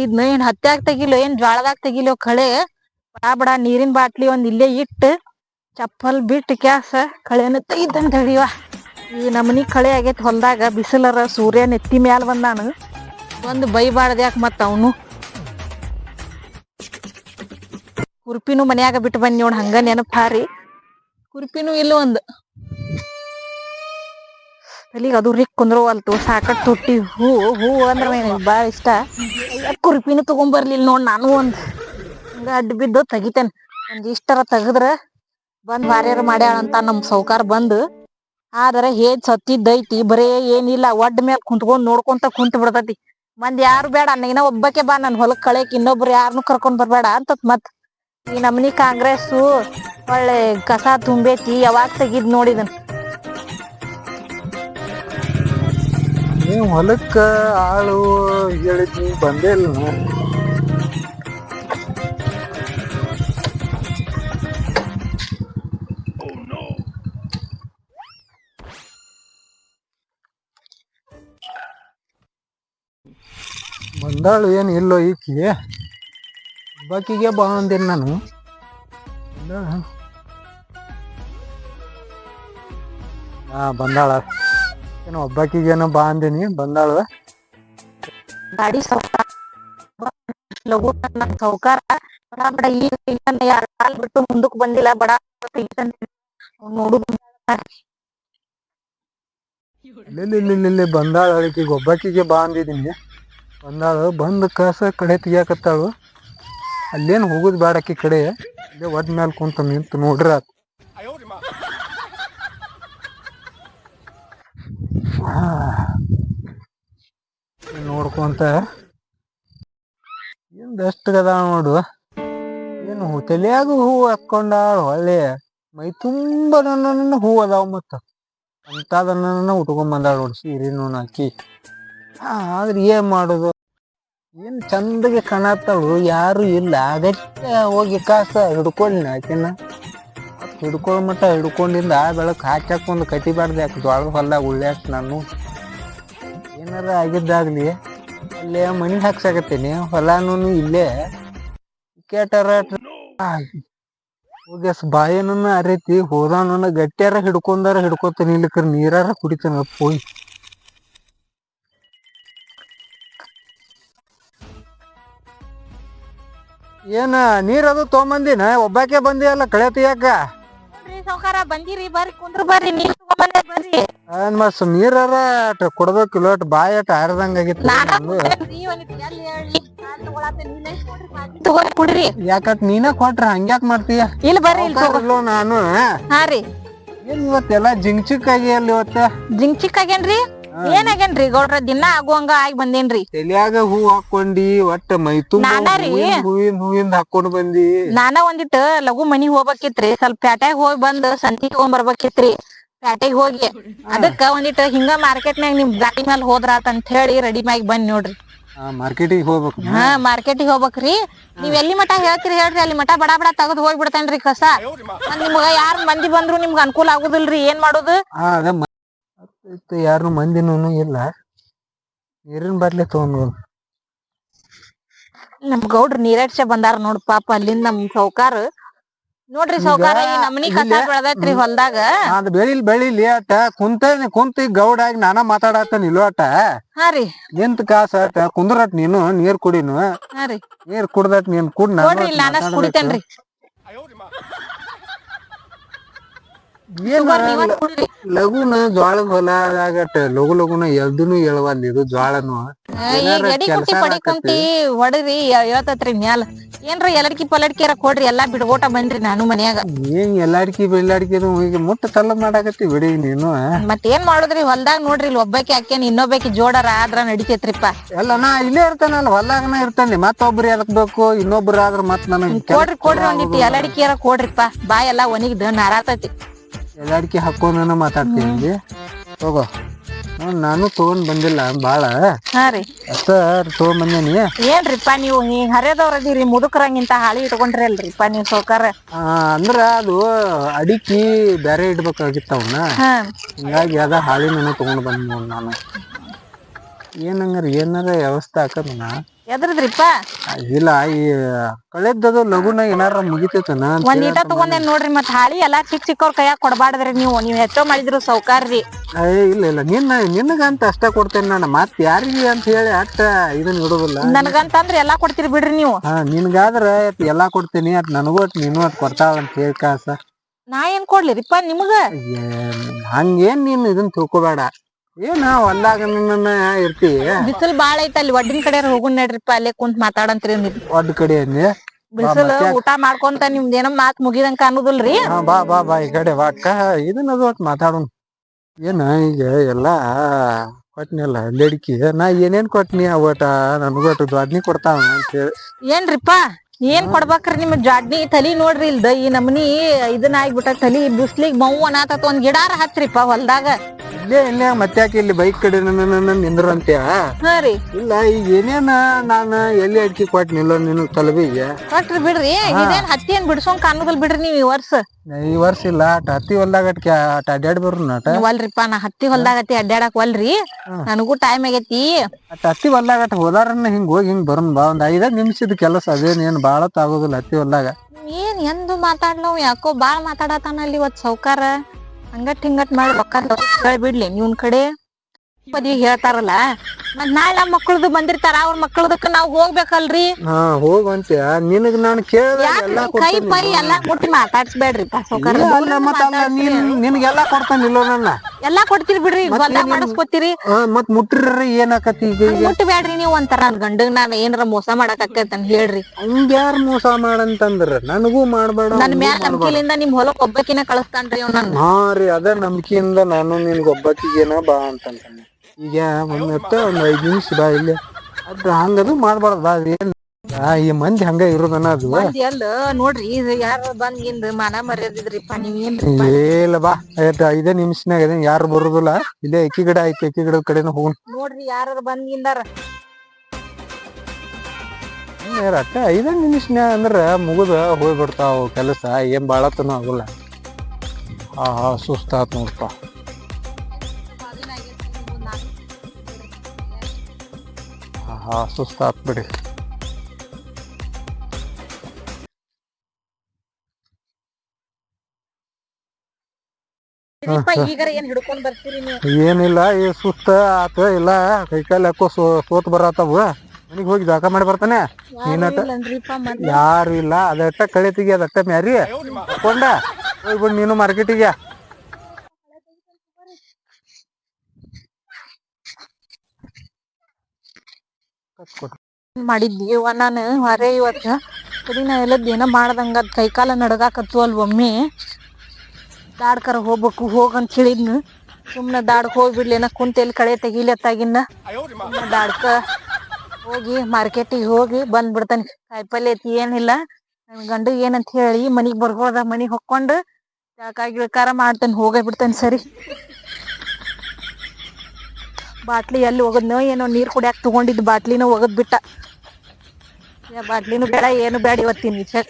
ಇದ್ನ ಏನ್ ಹತ್ಯಾಗ ತೆಗಿಲೋ, ಏನ್ ಜ್ವಾಳದಾಗ ತೆಗಿಲೋ ಕಳೆ, ಬಡ ಬಡ ನೀರಿನ ಬಾಟ್ಲಿ ಒಂದ್ ಇಲ್ಲೇ ಇಟ್ಟು, ಚಪ್ಪಲ್ ಬಿಟ್ಟು ಕ್ಯಾಸ ಕಳೆನ ತೆಗಿದಂತ ಹೇಳಿವ ಈ ನಮನಿ ಕಳೆ ಆಗೈತಿ ಹೊಲ್ದಾಗ, ಬಿಸಿಲರ ಸೂರ್ಯ ನೆತ್ತಿ ಮ್ಯಾಲ ಬಂದಾನು. ಒಂದು ಬೈಬಾರ್ದ ಯಾಕೆ ಮತ್ತ ಅವನು? ಕುರ್ಪಿನೂ ಮನ್ಯಾಗ ಬಿಟ್ಟು ಬಂದ್ ನೋಡ್, ಹಂಗ ನೆನಪ್ ಹಾರಿ. ಕುರ್ಪಿನೂ ಇಲ್ಲ ಒಂದು ಅಲ್ಲಿಗೆ ಅದು ರಿಕ್ ಕುಂದ್ರವಲ್ತು ಸಾಕಟ್ ತುಟ್ಟಿ ಹೂ ಹೂ ಅಂದ್ರ ನನಗೆ ಭಾಳ ಇಷ್ಟ. ಕುರ್ಪಿನೂ ತಗೊಂಬರ್ಲಿಲ್ಲ ನೋಡ್ ನಾನು ಒಂದು ಹಿಂಗ ಅಡ್ಡ ಬಿದ್ದು ತೆಗಿತೇನೆ. ಒಂದ್ ಇಷ್ಟರ ತೆಗದ್ರ ಬಂದ್ ಬಾರ್ಯಾರ ಮಾಡ್ಯಾಳಂತ ನಮ್ಮ ಸೌಕಾರ ಬಂದು. ಆದ್ರೆ ಹೇಗ್ ಸತ್ತಿದ್ದೈತಿ ಬರೇ ಏನಿಲ್ಲ, ಒಡ್ ಮೇಲೆ ಕುಂತ್ಕೊಂಡು ನೋಡ್ಕೊಂತ ಕುಂತ ಬಿಡ್ತೈತಿ. ಮಂದಿ ಯಾರು ಬೇಡ ನೀನ ಒಬ್ಬಕ್ಕೆ ಬಾ, ನನ್ ಹೊಲಕ್ ಕಳೆಕ್ ಇನ್ನೊಬ್ರು ಯಾರನ್ನೂ ಕರ್ಕೊಂಡ್ ಬರ್ಬೇಡ ಅಂತ ಮತ್. ಈ ನಮ್ನಿ ಕಾಂಗ್ರೆಸ್ಸು ಒಳ್ಳೆ ಕಸ ತುಂಬೈತಿ, ಯಾವಾಗ ತೆಗಿದ್ ನೋಡಿದನ್ ನೀವು ಹೊಲಕ್ಕ ಆಳು ಹೇಳಿದ್ನಿ ಬಂದೇ ಇಲ್ಲ ನೀವು. ಬಂದಾಳು ಏನು ಇಲ್ಲೋ ಈಕಿ? ಬಾಕಿಗೆ ಬಾ ಅಂದೇನು ನಾನು. ಬಂದಾಳ? ಬಂದಾಳ. ಏನೋ ಒಬ್ಬಾಕಿಗೇನೋ ಬಾ ಅಂದಿನಿ ಬಂದಾಳು ಗಾಡಿ ಸೌಕಾರ ಬಡ ಬಡ ಈಗ ಕಾಲ್ ಬಿಟ್ಟು ಮುಂದಕ್ ಬಂದಿಲ್ಲ ಬಡ ನೋಡು ಇಲ್ಲಿ ಬಂದಾಳ ಅದಕ್ಕೆ ಒಬ್ಬಾಕಿಗೆ ಬಾ ಅಂದಿದ್ದೀನಿ ಬಂದಾಳು ಬಂದ ಕಸ ಕಡೆ ತೆಗಿಯಾಕತ್ತಾಳು. ಅಲ್ಲೇನು ಹೋಗುದು ಬೇಡ ಆಕಿ ಕಡೆ. ಇಲ್ಲೇ ಒದ್ ಮೇಲೆ ಕುಂತ ನಿಂತು ನೋಡ್ರಿ ಆತ್. ನೋಡ್ಕೊಂತ. ಏನ್ ಬೆಸ್ಟ್ ಗದ ನೋಡು. ಏನು ತಲೆಯಾಗ ಹೂ ಹಾಕೊಂಡಾಳ ಹೊಳ್ಳಿ. ಮೈ ತುಂಬ ನನ್ನ ಹೂ ಅದಾವ ಮತ್ತ. ಅಂತದನ್ನ ಉಟ್ಕೊಂಡ್ ಬಂದಾಳ ನೋಡಿ ಸೀರೆನೂ ಹಾಕಿ. ಆದ್ರೆ ಏನ್ ಮಾಡೋದು? ಏನ್ ಚಂದಗೆ ಕಾಣತ್ತಾಳು? ಯಾರು ಇಲ್ಲ. ಅದಕ್ಕೆ ಹೋಗಿ ಕಾಸ ಹಿಡ್ಕೊಳ್ಳಿ ಆಕಿನ. ಹಿಡ್ಕೊಳ್ಳೋ ಮಟ್ಟ ಹಿಡ್ಕೊಂಡಿಂದ ಬೆಳಕ್ ಹಾಕ್ಯಾಕ ಒಂದು ಕಟಿಬಾರ್ದು ಯಾಕೆ ಜೋಳದ ಹೊಲ್ದಾಗ ಉಳ್ಳ್ಯಾಕ ನಾನು? ಏನಾರ ಆಗಿದ್ದಾಗ್ಲಿ ಅಲ್ಲೇ ಮಣಿ ಹಾಕ್ಸಾಕತ್ತೀನಿ ಹೊಲಾನು ಇಲ್ಲೇ. ಕೇಟಾರ ಹೋಗ್ಯಾಸ ಬಾಯನನ್ನ ಅರೇತಿ ಹೋದಾನ ಗಟ್ಟಿಯಾರ ಹಿಡ್ಕೊಂಡಾರ ಹಿಡ್ಕೊತೀನಿ, ಇಲ್ಲಿಕ್ರ ನೀರಾರ ಕುಡಿತಾನ ಪೋಯ್ ಏನ ನೀರದು ತೊಗೊಂಬಂದಿನ? ಒಬ್ಬಾಕೆ ಬಂದಿಯಲ್ಲ, ಕಳೆ ತೆಗಿಯಾಕ? ಸೌಕಾರ ಬಂದಿರಿ ಬರ್ರಿ ಕುಂದ್ರ ಬರ್ರಿ ನೀರ್ ತಗೊಂಡ್ ಬರ್ರಿ. ಏನ್ ಮಸ್ ನೀರಾರ ಅಟ್ ಇಲ್ಲ ಅಟ್ ಬಾಯಿ ಅಟ್ ಆರ್ದಂಗ ಆಗಿತ್ತು ನಂದು. ತಗೊಂಡ್ ಕುಡ್ರಿ. ಯಾಕಟ್ ನೀನ ಕೊಟ್ರ ಹಂಗ್ಯಾಕ್ ಮಾಡ್ತೀಯ? ಇಲ್ಲಿ ಬರ್ರಿ ಇಲ್ಲಿ ತಗೋ. ಇಲ್ಲೋ ನಾನು. ಹಾ ರೀ. ಏನ್ ಇವತ್ತೆಲ್ಲ ಜಿಂಕ್ ಆಗಿ ಅಲ್ಲಿ ಇವತ್ತ? ಜಿಂಕ್ ಚಿಕ್ ಆಗ್ಯಾನ್ರಿ ಏನಾಗ್ಯಾನ್ರಿ ಗೌಡ್ರ ದಿನ ಆಗುವಂಗ ಆಗಿ ಬಂದೇನ್ರಿ? ತಲ್ಯಾಗ ಹೂ ಹಾಕೊಂಡಿ ಒಟ್ಟ ಮೈ ತುಂಬ ಹೂವಿನ ಹೂವಿಂದ ಹಾಕೊಂಡ್ ಬಂದಿ. ನಾನ ಒಂದಿಟ್ ಲಘು ಮನಿ ಹೋಗ್ಬೇಕಿತ್ರಿ. ಸ್ವಲ್ಪ ಪ್ಯಾಟ್ಯಾಗ ಹೋಗಿ ಬಂದ್ ಸಂತಿ ತಗೊಂಡ್ ಬರ್ಬೇಕಿತ್ರಿ. ಪ್ಯಾಟೆಗ್ ಹೋಗಿ. ಅದಕ್ಕ ಒಂದಿಟ್ ಹಿಂಗ ಮಾರ್ಕೆಟ್ನಾಗ ನಿಮ್ ಗಾಡಿ ಮ್ಯಾಲ ಹೋದ್ರಾತ್ ಅಂತ ಹೇಳಿ ರೆಡಿ ಮ್ಯಾಗ್ ಬಂದ್ ನೋಡ್ರಿ. ಮಾರ್ಕೆಟಿಗೆ ಹೋಗ್ಬೇಕು ಹಾ ಮಾರ್ಕೆಟಿಗೆ ಹೋಗ್ಬೇಕ್ರಿ. ನೀವ್ ಎಲ್ಲಿ ಮಠ ಹೇಳ್ತೀರಿ ಹೇಳ್ರಿ. ಅಲ್ಲಿ ಮಠ ಬಡ ಬಡ ತೆಗದ್ ಹೋಗಿ ಬಿಡ್ತೇನ್ರಿ ಕಸ. ಮತ್ತ್ ನಿಮ್ಗ ಯಾರ್ ಮಂದಿ ಬಂದ್ರು ನಿಮ್ಗ ಅನುಕೂಲ ಆಗುದಿಲ್ರಿ. ಏನ್ ಮಾಡೋದು? ಹಾ ಅದ ಯಾರು ಮಂದಿನೂ ಇಲ್ಲ. ನೀರಿನ ಬಾಟ್ಲಿ ತಗೊಂಡ್. ನಮ್ ಗೌಡ್ರ ನೀರಡ್ಸೆ ಬಂದಾರ ನೋಡ್ ಪಾಪ ಅಲ್ಲಿಂದ ನಮ್ ಸೌಕಾರ. ನೋಡ್ರಿ ಸೌಕಾರ ಈ ನಮನಿ ಕಸ ಇಲ್ಲೇ- ಬೆಳ್ದೈತ್ರಿ ಹೊಲ್ದಾಗ. ಅದ್ ಬೆಳಿಲ್ ಬೆಳಿಲಿ ಅಟ ಕುಂತ ಕುಂತ ಗೌಡ ಆಗಿ ನಾನ ಮಾತಾಡತ್ತ ನಿಲ್ಲೋ ಅಟ ಹಾ ರೀ. ನಿಂತ ಕಾಸ ಅಟ ಕುಂದ್ರಟ್ ನೀನು ನೀರ್ ಕುಡಿನು. ಹಾ ರೀ. ನೀರ್ ಕುಡ್ದಟ್ ನೀನ್ ಕುಡ್ ನಾನು ನೋಡ್ರಿ ಇಲ್ಲಿ ನಾನಸ್ ಕುಡಿತೇನ್ರಿ. ಲಘುನ ಜ್ವಾಳದ ಹೊಲದಾಗಟ ಲಘು ಲಘುನ ಎಲ್ದುನು ಎಳವಲ್ ಇದು ಜ್ವಾಳನು. ಈ ಹೇಳತ್ರಿ ಹೊಡರಿ ಹೇಳ್ತತ್ರಿ ಮ್ಯಾಲ. ಏನ್ರ ಎಲಡ್ಕಿ ಪಲ್ಲಡ್ಕಿರ ಕೊಡ್ರಿ ಎಲ್ಲಾ ಬಿಡ್ಗೋಟ ಬಂದ್ರಿ ನಾನು ಮನ್ಯಾಗ. ಏನ್ ಎಲ್ಲಾಡ್ಕಿ ಬೆಳ್ಳಾಡ್ಕಿ ಈಗ ಮುಟ್ಟ ತಲ್ಲ ಮಾಡಾಕತ್ತಿ ಬಿಡಿ ನೀನು. ಮತ್ತೇನ್ ಏನ್ ಮಾಡುದ್ರಿ ಹೊಲ್ದಾಗ ನೋಡ್ರಿ ಇಲ್ಲಿ ಒಬ್ಬಾಕಿ ಹಾಕೇನ್ ಇನ್ನೊಬ್ಬಾಕಿ ಜೋಡರ ಆದ್ರ ನಡಿತೈತ್ರಿಪ್ಪ. ಎಲ್ಲ ನಾ ಇಲ್ಲೇ ಇರ್ತಾನಲ್ಲ ಹೊಲ್ದಾಗನ ಇರ್ತಾನೆ. ಮತ್ತೊಬ್ರು ಬೇಕು ಇನ್ನೊಬ್ರು ಆದ್ರ ಮತ್ ನನಗ್ ಕೊಡ್ರಿ ಕೊಡ್ರಿ ಒಂದಿಟ್ಟು ಎಲಡ್ಕಿಯರ ಕೊಡ್ರಿಪ್ಪ. ಬಾಯ್ ಎಲ್ಲಾ ಒಣಗಿದ ನಾರಾತೈತಿ. ಎಲ್ಲಾಡ್ಕಿ ಹಾಕೋಣ ಮಾತಾಡ್ತೀನಿ ಹೋಗೋ. ನಾನು ತಗೊಂಡ್ ಬಂದಿಲ್ಲ ಬಾಳ. ಹಾ ರೀ. ಅಷ್ಟ ತಗೊಂಡ್ ಬಂದೇನಿ. ಏನ್ರಿಪ್ಪ ನೀವು ಹಿಂಗ್ ಹರಿಯದವ್ರ ಅದೀರಿ ಮುದುಕರಂಗಿಂತ ಹಾಳಿ ಇಟ್ಕೊಂಡ್ರಿ ಅಲ್ರಿಪ್ಪ ನೀವು ಸೌಕಾರ ಅಂದ್ರ ಅದು ಅಡಿಕಿ ಬೇರೆ ಇಡ್ಬೇಕಾಗಿತ್ತ ಅವನ್ನ ಹಿಂಗಾಗಿ ಅದ ಹಾಳಿ ನಾನು ತಗೊಂಡ್ ಬಂದ್ ನೋಡ್ ನಾನು. ಏನಂಗಾರ ಏನಾರ ವ್ಯವಸ್ಥೆ ಹಾಕದನ ಎದ್ರದ್ರಿಪ್ಪ? ಇಲ್ಲ ಈ ಕಳೆದ್ದದು ಲಗುನ ಏನಾರ ಮುಗಿತೈತನ ಒಂದ್ ಈಟ ತಗೊಂಡೇನ್ ನೋಡ್ರಿ ಮತ್ ಹಾಳಿ ಎಲ್ಲಾ ಚಿಕ್ಕ ಚಿಕ್ಕವ್ರ ಕೈಯಾಗ ಕೊಡಬಾರ್ದ್ರಿ ನೀವು. ನೀವ್ ಹೆಚ್ಚೋ ಮಾಡಿದ್ರು ಸೌಕಾರ್ರಿ. ಏ ಇಲ್ಲ ಇಲ್ಲ. ನಿನ್ನ ನಿನಗಂತ ಅಷ್ಟ ಕೊಡ್ತೇನೆ ನಾನು. ಮತ್ ಯಾರಿಗೆ ಅಂತ ಹೇಳಿ ಅಷ್ಟ ಇದನ್ನ ಇಡುದಿಲ್ಲ. ನನ್ಗಂತಂದ್ರ ಎಲ್ಲಾ ಕೊಡ್ತೀರಿ ಬಿಡ್ರಿ ನೀವು. ಹಾ ನಿನ್ಗಾದ್ರ ಅಟ್ ಎಲ್ಲಾ ಕೊಡ್ತೀನಿ ಅಟ್ ನನಗೂ ಅಟ್ ನೀನು ಅಟ್ ಕೊಡ್ತಾವ ಅಂತ ಹೇಳಿ ಕಾಸ. ನಾ ಏನ್ ಕೊಡ್ಲಿರಿಪ್ಪ ನಿಮಗ? ಹಂಗೇನ್ ನೀನ್ ಇದನ್ ತಿಳ್ಕೊಬೇಡ. ಏನ ಹೊಲ್ದಾಗ ನನ್ನ ಇರ್ತಿ? ಬಿಸಿಲು ಬಾಳ ಐತ ಅಲ್ಲಿ ಒಡ್ಡಿನ ಕಡೆ ಹೋಗುನ್ ನಡ್ರಿಪ್ಪ ಅಲ್ಲೇ ಕುಂತ ಮಾತಾಡಂತ್ರಿ ನೀವ್. ಒಡ್ ಕಡೆ ಅಂದೆ ಬಿಸಿಲು ಊಟ ಮಾಡ್ಕೊಂತ ನಿಮ್ದ ಏನೋ ಮಾತ್ ಮುಗಿದಂಕ ಅನ್ನೋದಿಲ್ರಿ? ಹಾ ಬಾ ಬಾ ಬಾ ಈ ಕಡೆ ಬಾ. ಅಕ್ಕ ಇದನ್ನ ಅದು ಒಟ್ ಮಾತಾಡೋಣ. ಏನ ಈಗ ಎಲ್ಲಾ ಕೊಟ್ನಿಲ್ಲ ಲೇಡಿಕಿ. ನಾ ಏನೇನ್ ಕೊಟ್ನಿ ಅವಟ? ನನಗೂ ಅಟ್ ದ್ವಾದ್ನಿ ಕೊಡ್ತಾವ ಅಂತ ಹೇಳಿ. ಏನ್ರಿಪ್ಪ? ಏನ್ ಕೊಡ್ಬೇಕ್ರಿ ನಿಮ್ ಜಾಡ್ನಿ? ತಲಿ ನೋಡ್ರಿ ಇಲ್ದ ಈ ನಮ್ನಿ ಇದನ್ನ ಆಗ್ಬಿಟ್ಟ ತಲಿ ಬಿಸ್ಲಿಗ್ ಮೌ ಅನಾತತ್ ಒಂದ್ ಗಿಡಾರ ಹಚ್ರಿಪ್ಪ ಹೊಲ್ದಾಗ. ಇಲ್ಲೇ ಇಲ್ಲೇ ಮತ್ತ್ಯಾಕೆ ಇಲ್ಲಿ ಬೈಕ್ ಕಡೆ ನಿಂದ್ರಂತೆ ನಿಂದ್ರಂತ್ಯ? ಹಾ ರೀ. ಇಲ್ಲ ಈಗ ಏನೇನ ನಾನು ಎಲ್ಲಿ ಅಡ್ಕಿ ಕೊಟ್ನಿಲ್ಲ ನಿನ್ ತಲಬಿಗೆ ಕೊಟ್ರಿ ಬಿಡ್ರಿ ಇದೇನ್ ಹತ್ತಿ ಏನ್ ಬಿಡ್ಸೋ ಕಾನ್ಗಲ್ ಬಿಡ್ರಿ ನೀವ್ ಈ ವರ್ಷ. ಈ ವರ್ಷ ಇಲ್ಲ ಅಟ್ ಹತ್ತಿ ಹೊಲ್ದಾಗ ಅಟ್ಕೆ ಅಟ್ ಅಡ್ಯಾಡ್ ಬರ್ರು ನಾಟ ವಲ್ರಿಪ್ಪ ನಾ ಹತ್ತಿ ಹೊಲ್ದಾಗ ಹತ್ತಿ ಅಡ್ಡಾಡಕ್ ವಲ್ರಿ ನನಗೂ ಟೈಮ್ ಆಗೈತಿ. ಅಟ್ ಹತ್ತಿ ಹೊಲ್ದಾಗ ಅಟ್ ಹೋದಾರನ್ನ ಹಿಂಗ್ ಹೋಗಿ ಹಿಂಗ್ ಬರೋನ್ ಬಾ ಒಂದ್ ಐದ ನಿಮಿಷದ ಕೆಲಸ ಅದೇನೇನ್ ಬಾಳ ಆಗೋದಿಲ್ಲ ಹತ್ತಿ ಹೊಲ್ದಾಗ. ಏನ್ ಎಂದು ಮಾತಾಡ್ಲವ್ ಯಾಕೋ ಬಾಳ್ ಮಾತಾಡತಾನ ಅಲ್ಲಿ ಇವತ್ ಸೌಕಾರ? ಹಂಗಟ್ ಹಿಂಗಟ್ ಮಾಡಿ ರೊಕ್ಕ ಬಿಡ್ಲಿ, ನಿವ್ನ್ ಕಡೆ? ಮದ್ವಿಗ್ ಹೇಳ್ತಾರಲ್ಲ ಮತ್ ನಾಳೆ ನಮ್ಮ ಮಕ್ಳದು ಬಂದಿರ್ತಾರ ಅವ್ರ ಮಕ್ಳದಕ್ಕ ನಾವ್ ಹೋಗ್ಬೇಕಲ್ರಿ? ಹಾ ಹೋಗಂತ್ಯ ನಿನಗ್ ನಾನ್ ಕೇಳ್ದಾಗ ಎಲ್ಲಾ ಕೈ ಪೈ ಎಲ್ಲಾ ಕೊಟ್ಟು ಮಾತಾಡ್ಸ್ಬೇಡ್ರಿ ಇಲ್ಲ ನಿನಗೆಲ್ಲಾ ಕೊಡ್ತಾನಿಲ್ಲೋ ನನ್ನ. ಎಲ್ಲಾ ಕೊಡ್ತೀರಿ ಬಿಡ್ರಿ ಹೊಲ್ದಾಗ ಮಾಡಿಸ್ಕೊತೀರಿ. ಮತ್ ಮುಟ್ರಿ ಏನಾಕತಿ ಈಗ ಈಗ? ಮುಟ್ಟಿ ಬ್ಯಾಡ್ರಿ ನೀವ್ ಒಂಥರ ನನ್ ಗಂಡಗ್ ನಾನ್ ಏನಾರ ಮೋಸ ಮಾಡಕ್ ಅಂತ ಹೇಳ್ರಿ. ಹಂಗ್ಯಾರ್ ಮೋಸ ಮಾಡಂತಂದ್ರ? ನನಗೂ ಮಾಡ್ಬೇಡ ನನ್ ಮ್ಯಾಲ. ನಂಬಿಕೆಲಿಂದ ನಿಮ್ ಹೊಲಕ್ ಒಬ್ಬಕಿನ ಕಳಿಸ್ತಾನ್ರಿ ಅವ್ನ ಹಾ ರೀ ಅದ ನಂಬಿಕೆಯಿಂದ ನಾನು ನಿನ್ಗೊಬ್ಬಕಿಗೇನ ಬಾ ಅಂತಂತಾನೆ ಈಗ ಒಂದ್ ಒಂದು ಐದು ನಿಮಿಷ ಬಾ ಇಲ್ಲಿ. ಅದ್ರ ಹಂಗದು ಮಾಡ್ಬಾರ್ದ ಬಾ ಈ ಮಂದಿ ಹಂಗ ಇರೋದನ್ನ ಅದು ಮಂದಿ ಅಲ್ಲ ನೋಡ್ರಿ ಇದು ಯಾರ ಬಂದ್ ಮಾನ ಮರ್ಯಾದಿದ್ರಿಪ್ಪ ನೀವ್ ಏನ್ರಿ ಇಲ್ಲ ಬಾ ಆಯ್ತ ಐದೇ ನಿಮಿಷನಾಗ ಯಾರು ಬರುದಿಲ್ಲ. ಇಲ್ಲೇ ಎಕ್ಕಿ ಗಿಡ ಐತಿ ಎಕ್ಕಿ ಗಿಡದ ಕಡೆನ ಹೋಗೋಣ. ನೋಡ್ರಿ ಯಾರ ಬಂದ್ ಗಿಂದಾರ ಅಟ್ಟ ಐದೇ ನಿಮಿಷನ್ಯಾಗ ಅಂದ್ರ ಮುಗುದ ಹೋಗ್ಬಿಡ್ತಾವ ಕೆಲಸ ಏನ್ ಬಾಳತನ ಆಗುಲ್ಲ. ಆ ಸುಸ್ತಾತ್ ನೋಡ್ಪ. ಹಾ ಸುಸ್ತಾತ್ ಬಿಡಿ. ಏನಿಲ್ಲ ಈ ಸುಸ್ತ ಆತ ಇಲ್ಲ ಕೈಕಾಲ ಸೋ ಸೋತ್ ಬರತ್ತವ ಮನಿಗ್ ಹೋಗಿ ಜಾಕ ಮಾಡಿ ಬರ್ತಾನೆ. ನೀನಟ ಇಲ್ಲನ್ರಿಪ್ಪ ಯಾರು ಇಲ್ಲ ಅದಟ್ಟ ಕಳಿತಿಗೆ ಅದಟ್ಟ ಮ್ಯಾರಿ. ಕೊಂಡ ಹೋಗ್ಬಿಡ್ ನೀನು ಮಾರ್ಕೆಟಿಗೆ. ಮಾಡಿದ್ದೀವ ನಾನು ಹೊರೆ ಇವತ್ತ. ಕಡಿನ ಎಲ್ಲದ್ ಏನೋ ಮಾಡ್ದಂಗ ಕೈಕಾಲ ನಡಗಾಕತ್ತು ಅಲ್ ಒಮ್ಮೆ. ದಾಡ್ಕರ ಹೋಗ್ಬೇಕು, ಹೋಗಂತ ಹೇಳಿದ್ನು. ಸುಮ್ನೆ ದಾಡ್ಕ ಹೋಗ್ಬಿಡ್ಲೇನ ಕುಂತ ಎಲ್ಲಿ ಕಳೆ ತೆಗಿಲತ್ತಾಗಿನ್ನ ದಾಡ್ಕ ಹೋಗಿ ಮಾರ್ಕೆಟಿಗೆ ಹೋಗಿ ಬಂದ್ಬಿಡ್ತಾನೆ. ಕಾಯಿಪಲ್ಲೆ ಐತಿ, ಏನಿಲ್ಲ. ನನ್ನ ಗಂಡು ಏನಂತ ಹೇಳಿ ಮನಿಗ್ ಬರ್ಬೋದ ಮನಿಗ್ ಹೊಕ್ಕೊಂಡು ಗಿಳ್ಕಾರ ಮಾಡ್ತಾನೆ, ಹೋಗೇ ಬಿಡ್ತಾನೆ ಸರಿ. ಬಾಟ್ಲಿ ಎಲ್ಲಿ ಒಗದ್ನೋ ಏನೋ ನೀರ್ ಕುಡಿಯಾಕ ತಗೊಂಡಿದ್ ಬಾಟ್ಲಿನ ಒಗದ್ ಬಿಟ್ಟ. ಬಾಟ್ಲಿನೂ ಬೇಡ, ಏನು ಬೇಡ ಇವತ್ತಿನ ವಿಷಯ.